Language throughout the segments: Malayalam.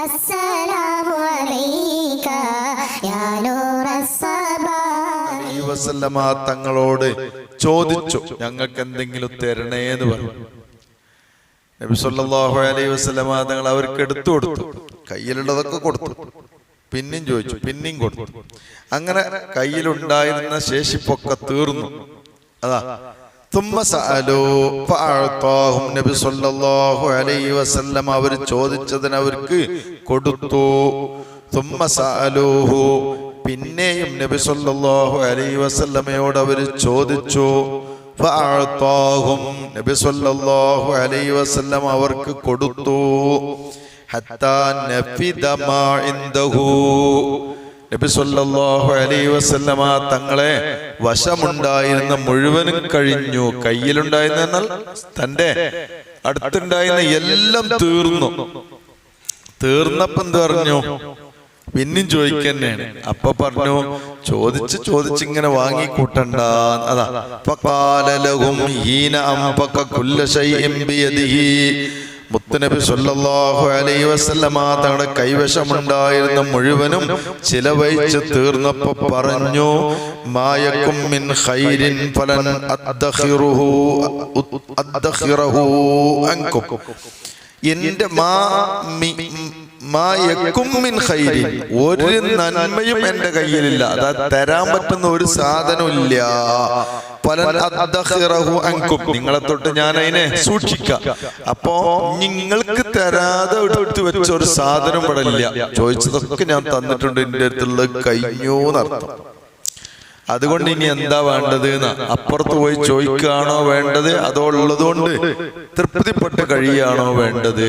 അസ്സലാമു അലൈക യാ വസല്ലമ തങ്ങളോട് ചോദിച്ചു ഞങ്ങൾക്ക് എന്തെങ്കിലും തരണേ എന്ന് പറഞ്ഞു. നബി സല്ലല്ലാഹു അലൈഹി വസല്ലമ തങ്ങൾ അവർക്ക് എടുത്തു കൊടുത്തു. കയ്യിലുള്ളതൊക്കെ കൊടുത്തു. പിന്നെയും ചോദിച്ചു പിന്നെയും കൊടുത്തു. അങ്ങനെ കയ്യിലുണ്ടായിരുന്ന ശേഷിപ്പൊക്കെ തീർന്നു. അതാ നബി സല്ലല്ലാഹു അലൈഹി വസല്ലം അവർ ചോദിച്ചതിന് അവർക്ക് കൊടുത്തു. തുമ്മ സഅലൂഹു പിന്നെയും നബി സല്ലല്ലാഹു അലൈഹി വസല്ലമയോട് അവർ ചോദിച്ചു. നബി സല്ലല്ലാഹു അലൈഹി വസല്ലം അവർക്ക് കൊടുത്തു. ഹത്താ നഫിദ മാ വസല്ലമ തങ്ങളെ വശമുണ്ടായിരുന്ന മുഴുവനും കഴിഞ്ഞു. കയ്യിലുണ്ടായിരുന്ന തന്റെ അടുത്തുണ്ടായിരുന്ന എല്ലാം തീർന്നു. തീർന്നപ്പം പറഞ്ഞു? പിന്നെയും ചോദിക്കന്നെയാണ്. അപ്പൊ പറഞ്ഞു ചോദിച്ച് ചോദിച്ചിങ്ങനെ വാങ്ങി കൂട്ടണ്ട അതാ. മുത്തുനബി സല്ലല്ലാഹു അലൈഹി വസല്ലമ തങ്ങളുടെ കൈവശമുണ്ടായിരുന്ന മുഴുവനും ചിലവഴിച്ച് തീർന്നപ്പോൾ പറഞ്ഞു മായക്കും മിൻ ഖൈരിൻ ഫലൻ അദ്ദഖിറുഹു അദ്ദഖിറഹു അൻകും. എന്റെ മാ ഒരു നന്മയും എന്റെ കയ്യിലില്ല. അതായത് തരാൻ പറ്റുന്ന ഒരു സാധനമില്ല പല നിങ്ങളെ തൊട്ട് ഞാൻ അതിനെ സൂക്ഷിക്കാം. അപ്പോ നിങ്ങൾക്ക് തരാതെ എടുത്തു വെച്ച ഒരു സാധനം ഇവിടെ ഇല്ല. ചോദിച്ചതൊക്കെ ഞാൻ തന്നിട്ടുണ്ട് എന്റെ അടുത്തുള്ള കഴിഞ്ഞു എന്നർത്ഥം. അതുകൊണ്ട് ഇനി എന്താ വേണ്ടത് അപ്പുറത്ത് പോയി ചോദിക്കുകയാണോ വേണ്ടത്? അതോ ഉള്ളതുകൊണ്ട് തൃപ്തിപ്പെട്ട് കഴിയാണോ വേണ്ടത്?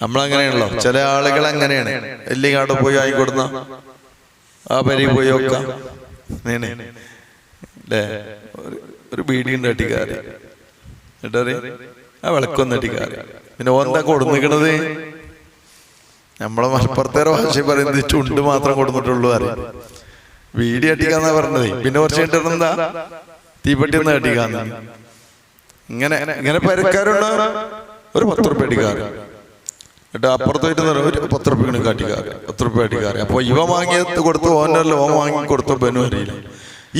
നമ്മളങ്ങനെയാണല്ലോ. ചില ആളുകൾ അങ്ങനെയാണ്. എല്ലിങ്ങാട് പോയി ആയിക്കൊടുന്ന ആ പരി പോയി ഒക്കെ. അല്ലേ ഒരു- ബീഡി ബീഡിയും തട്ടിക്കാറി എന്നിട്ടറി ആ വിളക്കൊന്നും തട്ടിക്കാറി പിന്നെ ഓന്താ കൊടുന്നിക്കണത്? നമ്മളെ മലപ്പുറത്തേറെ ഭാഷ പറയുന്നത് ചുണ്ട് മാത്രം കൊടുത്തിട്ടുള്ളൂ അറിയാം വീടി അട്ടിക്കാന്നാ പറഞ്ഞത്. പിന്നെ കുറച്ച് കഴിഞ്ഞിട്ട് എന്താ? തീപ്പെട്ടി ഒന്ന് അടിക്കാന്ന് ഇങ്ങനെ ഇങ്ങനെ പരക്കാരുണ്ടോ? ഒരു പത്ത് റുപ്യ അടിക്കാറ് എന്നിട്ട് അപ്പുറത്ത് പോയിട്ട് ഒരു പത്ത് റുപ്യാണ് കാട്ടിക്കാറ് പത്ത് റുപ്യ കാട്ടിക്കാറ് അപ്പൊ ഇവ വാങ്ങിയത് കൊടുത്തു ഓനല്ലോ ഓൻ വാങ്ങി കൊടുത്തു ബനു അറിയില്ല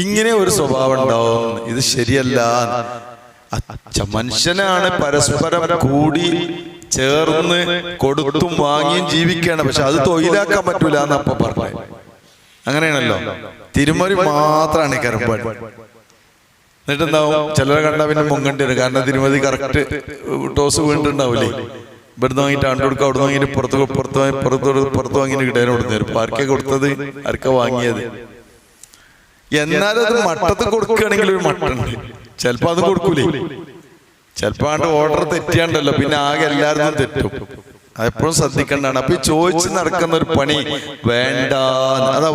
ഇങ്ങനെ ഒരു സ്വഭാവം ഉണ്ടാവും. ഇത് ശരിയല്ല. മനുഷ്യനാണ് പരസ്പരം കൂടി ചേർന്ന് കൊടുത്തും വാങ്ങിയും ജീവിക്കുകയാണ്. പക്ഷെ അത് തൊഴിലാക്കാൻ പറ്റൂല എന്നപ്പ പറഞ്ഞു. അങ്ങനെയാണല്ലോ. തിരുമറി മാത്രമാണ് ഈ കരമ്പാട് ചിലരെ കണ്ടാ പിന്നെ മുങ്ങണ്ടി വരും. കാരണം തിരുമതി കറക്റ്റ് ടോസ് വീണിട്ടുണ്ടാവില്ലേ ഇവിടുന്ന് വാങ്ങിയിട്ട് ആണ്ട് കൊടുക്കുക. അവിടെ വാങ്ങിയിട്ട് പുറത്ത് പുറത്ത് പുറത്ത് പുറത്ത് വാങ്ങിയിട്ട് കിട്ടാൻ കൊടുത്തു തരും ആർക്കാ കൊടുത്തത് ആർക്കെ വാങ്ങിയത്? എന്നാലും അത് മട്ടത്ത് കൊടുക്കുകയാണെങ്കിൽ ഒരു മട്ടുണ്ട് ചിലപ്പോ അത് കൊടുക്കൂലേ? ചിലപ്പോ ആണ്ട് ഓർഡർ തെറ്റിയാണ്ടല്ലോ. പിന്നെ ആകെ എല്ലാവരും തെറ്റും. അതെപ്പോഴും ശ്രദ്ധിക്കേണ്ടതാണ്. അപ്പൊ ചോദിച്ച് നടക്കുന്ന ഒരു പണി വേണ്ട അതാ.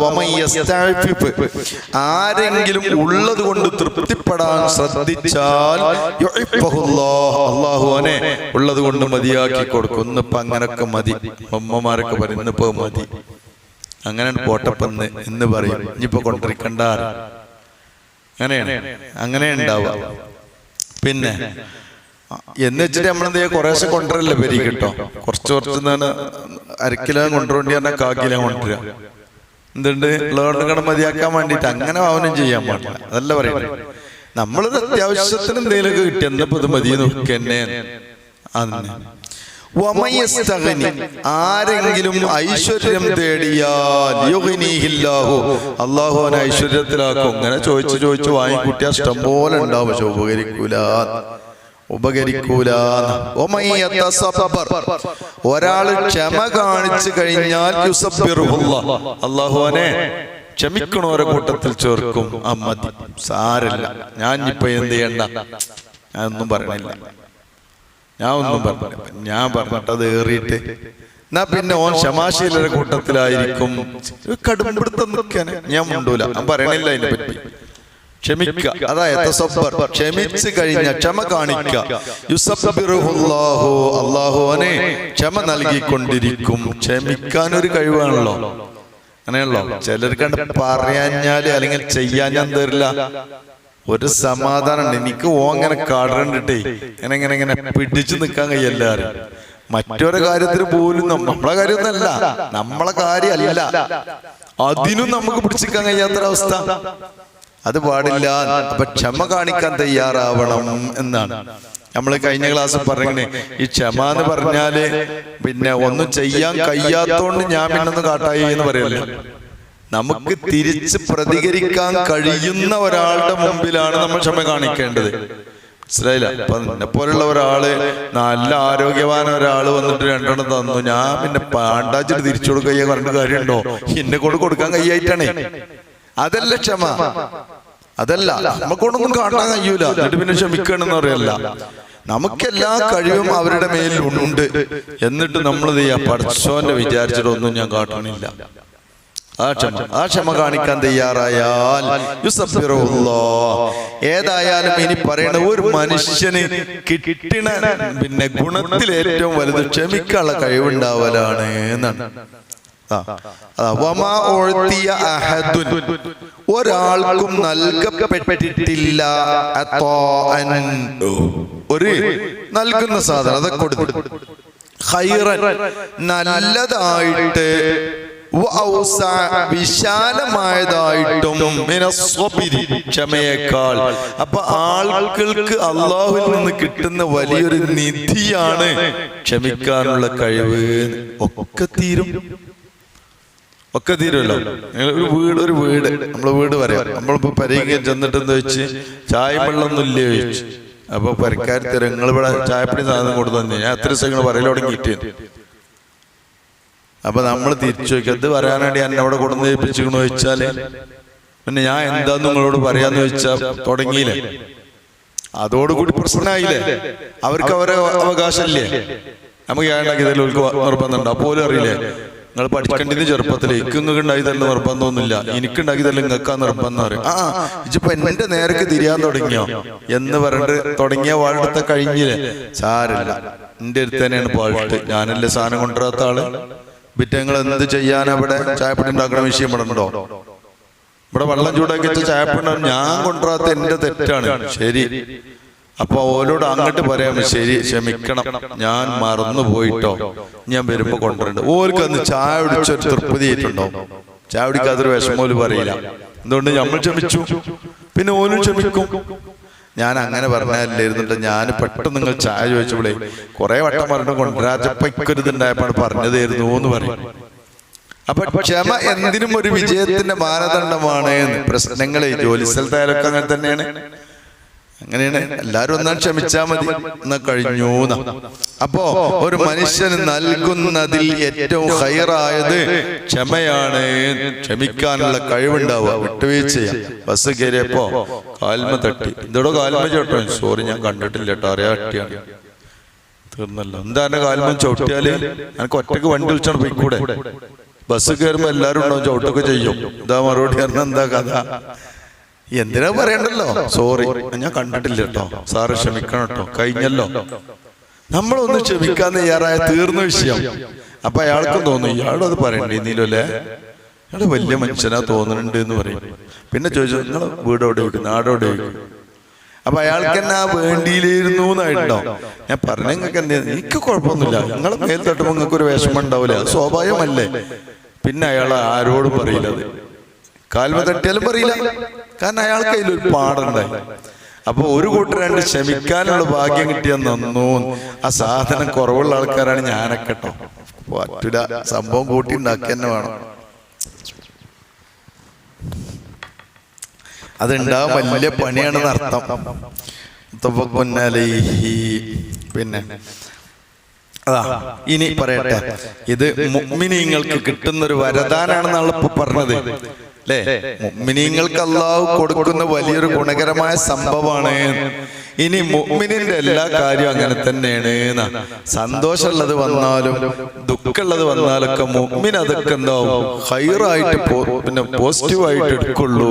ആരെങ്കിലും ഉള്ളത് കൊണ്ട് തൃപ്തിപ്പെടാൻ ശ്രദ്ധിച്ചാൽ യുഇഫഹുല്ലാഹ്. അള്ളാഹു അവനെ ഉള്ളത് കൊണ്ട് മതിയാക്കി കൊടുക്കും. ഇന്നിപ്പോ അങ്ങനൊക്കെ മതി. അമ്മമാരൊക്കെ പറയും ഇന്നിപ്പോ മതി. അങ്ങനെ പോട്ടപ്പെന്ന് എന്ന് പറയും. ഇനിയിപ്പോ കൊണ്ടിരിക്കണ്ട അങ്ങനെയാണ്. അങ്ങനെ ഉണ്ടാവുക പിന്നെ എന്ന് വെച്ചിട്ട് നമ്മളെന്ത് ചെയ്യുക കുറേശ്ശെ കൊണ്ടുവരല്ലേ പെരി കിട്ടോ കുറച്ച് കുറച്ച് നിന്ന് അരക്കിലോ കൊണ്ടുവരേണ്ടി പറഞ്ഞാൽ കാക്കിലോ കൊണ്ടുവരിക. എന്തുണ്ട്? കട മതിയാക്കാൻ വേണ്ടിയിട്ട് അങ്ങനെ ഭാവനം ചെയ്യാൻ പാടില്ല. അതല്ല പറയുന്നത്. നമ്മളത് അത്യാവശ്യത്തിന് എന്തെങ്കിലുമൊക്കെ കിട്ടി എന്നപ്പോ ഇത് മതി നോക്കി തന്നെ ആരെങ്കിലും ഐശ്വര്യം തേടിയാൽ. അള്ളാഹു അവനെ ഐശ്വര്യത്തിലാക്കും. അങ്ങനെ ചോദിച്ചു ചോദിച്ചു വാങ്ങിക്കൂട്ടിയ ഇഷ്ടം പോലെ ഉണ്ടാവും. പക്ഷെ ഉപകരിക്കൂല. ഉപകരിക്കൂല. ഒരാൾ ക്ഷമ കാണിച്ചു കഴിഞ്ഞാൽ യുസബ്ബിറുഹുല്ലാഹ്. അള്ളാഹു അവനെ ക്ഷമിക്കണോരെ കൂട്ടത്തിൽ ചേർക്കും. അമ്മ സാരല്ല. ഞാൻ ഇപ്പൊ എന്ത് ചെയ്യണ്ട? ഒന്നും പറഞ്ഞില്ല ഞാൻ ഒന്നും പറഞ്ഞില്ല ഞാൻ പറഞ്ഞിട്ടത് ഏറിയിട്ട് എന്നാ പിന്നെ ഓൻ ക്ഷമാശീലരുടെ കൂട്ടത്തിലായിരിക്കും. കടുംപിടുത്തം നിൽക്കാൻ ഞാൻ മുണ്ടൂല. ഞാൻ പറയണില്ല അതിനെ പറ്റി ക്ഷമിക്ക. അതായത്. ക്ഷമിച്ച് കഴിഞ്ഞ ക്ഷമ കാണിക്കുക യുസബ്ബിറുഹുല്ലാഹു. അള്ളാഹു ക്ഷമ നൽകിക്കൊണ്ടിരിക്കും. ക്ഷമിക്കാൻ ഒരു കഴിവാണല്ലോ. അങ്ങനെയല്ലോ ചിലർക്ക് പറയാഞ്ഞാൽ അല്ലെങ്കിൽ ചെയ്യാൻ ഞാൻ തരില്ല ഒരു സമാധാനം എനിക്ക് ഓ അങ്ങനെ കാടണ്ടിട്ടേ ഇങ്ങനെ ഇങ്ങനെ ഇങ്ങനെ പിടിച്ചു നിൽക്കാൻ കഴിയല്ലാരും മറ്റൊരു കാര്യത്തിന് പോലും നമ്മളെ കാര്യമൊന്നല്ല നമ്മളെ കാര്യമല്ല. അതിനും നമുക്ക് പിടിച്ചിക്കാൻ കഴിയാത്തൊരവസ്ഥ. അത് പാടില്ല. അപ്പൊ ക്ഷമ കാണിക്കാൻ തയ്യാറാവണം എന്നാണ്. നമ്മൾ കഴിഞ്ഞ ക്ലാസ് പറഞ്ഞേ ഈ ക്ഷമ എന്ന് പറഞ്ഞാൽ പിന്നെ ഒന്നും ചെയ്യാൻ കഴിയാത്തോണ്ട് ഞാൻ പിന്നൊന്ന് കാട്ടായി എന്ന് പറയല്ലേ? നമുക്ക് തിരിച്ച് പ്രതികരിക്കാൻ കഴിയുന്ന ഒരാളുടെ മുമ്പിലാണ് നമ്മൾ ക്ഷമ കാണിക്കേണ്ടത്. മനസ്സിലായില്ല? അപ്പൊ എന്നെ പോലുള്ള ഒരാൾ നല്ല ആരോഗ്യവാന ഒരാൾ വന്നിട്ട് രണ്ടെണ്ണം തന്നു. ഞാൻ പിന്നെ പാണ്ടാച്ചിട്ട് തിരിച്ചു കൊടുക്കുക പറഞ്ഞ കാര്യമുണ്ടോ? എന്നെ കൊണ്ട് കൊടുക്കാൻ കയ്യായിട്ടാണേ അതല്ല ക്ഷമ. അതല്ല. നമുക്കൊന്നും കാണാൻ കഴിയൂല. എന്നിട്ട് പിന്നെ ക്ഷമിക്കണമെന്ന് പറയല്ല. നമുക്കെല്ലാ കഴിവും അവരുടെ മേലിൽ ഉണ്ട് എന്നിട്ട് നമ്മൾ ചെയ്യാ പഠിച്ചോന്റെ വിചാരിച്ചിട്ടൊന്നും ഞാൻ കാട്ടണില്ല. ആ ക്ഷമ. ആ ക്ഷമ കാണിക്കാൻ തയ്യാറായാൽ. ഏതായാലും ഇനി പറയണ ഒരു മനുഷ്യന് കിട്ടണ പിന്നെ ഗുണത്തിൽ ഏറ്റവും വലുത് ക്ഷമിക്കാനുള്ള കഴിവുണ്ടാവലാണ് എന്നാണ്. ഒരാൾക്കും നൽകപ്പെട്ടിട്ടില്ല. ഒരു നൽകുന്ന സാധനം അതൊക്കെ കൊടുത്തു നല്ലതായിട്ട് വിശാലമായതായിട്ടും ക്ഷമയേക്കാൾ. അപ്പൊ ആളുകൾക്ക് അള്ളാഹുവിൽ നിന്ന് കിട്ടുന്ന വലിയൊരു നിധിയാണ് ക്ഷമിക്കാനുള്ള കഴിവ് ഒക്കെ തീരും. ഒക്കെ തീരുമല്ലോ ഒരു വീട് ഒരു വീട്. നമ്മൾ വീട് പറയാം. നമ്മളിപ്പോ പരിഹരിക്കാൻ ചെന്നിട്ട് എന്താ വെച്ച്? ചായ വെള്ളമൊന്നും ഇല്ലേ ചോദിച്ചു. അപ്പൊ പരിക്കാർ തരും. നിങ്ങൾ ഇവിടെ ചായപ്പണി സാധനം കൊടുത്തു തന്നെ. ഞാൻ എത്ര ദിവസം നിങ്ങൾ കിട്ടിയത്? അപ്പൊ നമ്മൾ തിരിച്ചു ചോദിക്കും ഇത് പറയാനായിട്ട് എന്നെ അവിടെ കൊണ്ടുവന്ന് ഏൽപ്പിച്ചിരിക്കണോ? ചോദിച്ചാൽ പിന്നെ ഞാൻ എന്താന്ന് നിങ്ങളോട് പറയാന്ന് ചോദിച്ചാ തുടങ്ങിയില്ലേ. അതോടുകൂടി പ്രശ്നമായില്ലേ അവർക്ക് അവരെ അവകാശമില്ലേ? നമുക്ക് ഞാൻ ഉണ്ടാക്കിയതിൽ നിർബന്ധമുണ്ട്. അപ്പോലും അറിയില്ലേ? നിങ്ങൾ പഠിക്കേണ്ടത് ചെറുപ്പത്തിൽ എനിക്കൊന്നും ഉണ്ടാക്കി തരുന്ന നിർബന്ധമൊന്നുമില്ല. എനിക്ക് ഉണ്ടാക്കി തരൽ നിങ്ങൾക്ക് ആ നിർബന്ധം പറയും. ആ ഇജിപ്പോ എന്റെ നേരക്ക് തിരിയാൻ തുടങ്ങിയോ? എന്ന് പറഞ്ഞിട്ട് തുടങ്ങിയ വാഴത്തെ കഴിഞ്ഞില്ലേ? സാരല്ല. എന്റെ അടുത്ത് തന്നെയാണ് പാഴ്ട്ട് ഞാനല്ലേ സാധനം കൊണ്ടുവരാത്ത ആൾ? നിങ്ങൾ എന്ത് ചെയ്യാൻ അവിടെ ചായപ്പൊടി ഉണ്ടാക്കണ വിഷയം ഇവിടെ ഉണ്ടോ? ഇവിടെ വെള്ളം ചൂടാക്കി വെച്ച ചായപ്പൊടി ഞാൻ കൊണ്ടുവരാത്ത എന്റെ തെറ്റാണ്. ശരി. അപ്പൊ ഓരോട് അങ്ങോട്ട് പറയാം ശരി ക്ഷമിക്കണം. ഞാൻ മറന്നു പോയിട്ടോ ഞാൻ വരുമ്പോ കൊണ്ടുവരണ്ട്. ഓർക്ക് അന്ന് ചായ കുടിച്ചൊരു തൃപ്തി ആയിട്ടുണ്ടോ ചായ കുടിക്കാത്തൊരു വിഷമോൽ പറയില്ല. എന്തുകൊണ്ട് നമ്മൾ ക്ഷമിച്ചു? പിന്നെ ഓനും ക്ഷമിക്കും. ഞാൻ അങ്ങനെ പറഞ്ഞല്ലായിരുന്നിട്ട് ഞാൻ പെട്ടെന്ന് നിങ്ങൾ ചായ ചോദിച്ചപ്പോളേ കുറെ വട്ടം പറഞ്ഞു കൊണ്ടുവരാച്ചപ്പോ ഇക്കൊരിതുണ്ടായപ്പോൾ പറഞ്ഞതായിരുന്നു എന്ന് പറയും. അപ്പൊ ക്ഷമ എന്തിനും ഒരു വിജയത്തിന്റെ മാനദണ്ഡമാണ്. പ്രശ്നങ്ങളെ ജോലി സ്ഥലത്തായാലൊക്കെ അങ്ങനെ തന്നെയാണ്. അങ്ങനെയാണ് എല്ലാരും ഒന്നാം ക്ഷമിച്ചാ മതി. എന്നാ കഴിഞ്ഞു അപ്പോ ഒരു മനുഷ്യന് നൽകുന്നതിൽ ഏറ്റവും ഹയറായത് ക്ഷമയാണ്. ക്ഷമിക്കാനുള്ള കഴിവുണ്ടാവുക. വിട്ടുവീഴ്ച ബസ് കയറിയപ്പോ കാൽമ തട്ടി. ഇതോടെ കാൽമ ചോട്ടോ. സോറി ഞാൻ കണ്ടിട്ടില്ല കേട്ടോ. അറിയാട്ടിയാണ് തീർന്നല്ലോ. എന്താ എന്റെ കാൽമ ചവിട്ടിയാൽ? എനിക്ക് ഒറ്റയ്ക്ക് വണ്ടി വിളിച്ചാണ് കൂടെ ബസ് കയറുമ്പോ എല്ലാരും ഉണ്ടാവും ചവിട്ടൊക്കെ ചെയ്യും. ഇതാ മറുപടി എന്താ കഥ? എന്തിനാ പറയണ്ടല്ലോ? സോറി ഞാൻ കണ്ടിട്ടില്ല കേട്ടോ. സാറ് ക്ഷമിക്കണം കേട്ടോ. കഴിഞ്ഞല്ലോ. നമ്മളൊന്ന് ക്ഷമിക്കാൻ തയ്യാറായ തീർന്ന വിഷയം. അപ്പൊ അയാൾക്കും തോന്നും ഇയാളും അത് പറയണ്ടേ നീലോ അല്ലേ അയാൾ വലിയ മനുഷ്യനാ തോന്നുന്നുണ്ട് എന്ന് പറയും. പിന്നെ ചോദിച്ചു നിങ്ങൾ വീട് വിട്ടു നാടോടെ വയ്ക്കും അപ്പൊ അയാൾക്ക് എന്നാ വേണ്ടിയിലിരുന്നു എന്നായിട്ടോ ഞാൻ പറഞ്ഞ നിങ്ങൾക്ക് എന്ത് എനിക്ക് കുഴപ്പമൊന്നുമില്ല. നിങ്ങളെ മേൽ തട്ടുമ്പോൾ നിങ്ങൾക്ക് ഒരു വിഷമം ഉണ്ടാവില്ല അത് സ്വാഭാവികമല്ലേ? പിന്നെ അയാൾ ആരോടും പറയില്ല അത്. കാൽമ തട്ടിയാലും പറയില്ല. കാരണം അയാൾക്ക് അതിലൊരു പാടുണ്ടായി അപ്പൊ ഒരു കൂട്ടർ രണ്ട് ക്ഷമിക്കാനുള്ള ഭാഗ്യം കിട്ടിയ നന്നു. ആ സാധനം കുറവുള്ള ആൾക്കാരാണ് ഞാനൊക്കെ കേട്ടോ. പറ്റൂല സംഭവം കൂട്ടി ഉണ്ടാക്കി തന്നെ വേണം. അതുണ്ടാവും വലിയ പണിയാണെന്ന് അർത്ഥം. പിന്നെ. അതാ ഇനി പറയട്ടെ. ഇത് മുഅ്മിനീങ്ങൾക്ക് കിട്ടുന്ന ഒരു വരദാനാണെന്നാണ് ഇപ്പൊ പറഞ്ഞത്. അല്ലേ മുഅ്മിനീങ്ങൾക്ക് അള്ളാഹു കൊടുക്കുന്ന വലിയൊരു ഗുണകരമായ സംഭവമാണ്. ഇനി മുഅ്മിനിന്റെ എല്ലാ കാര്യവും അങ്ങനെ തന്നെയാണ്. സന്തോഷമുള്ളത് വന്നാലും ദുഃഖമുള്ളത് വന്നാലൊക്കെ മുഅ്മിൻ അതൊക്കെ എന്താവും? ഹൈറായിട്ട് പിന്നെ പോസിറ്റീവായിട്ട് എടുക്കുള്ളൂ.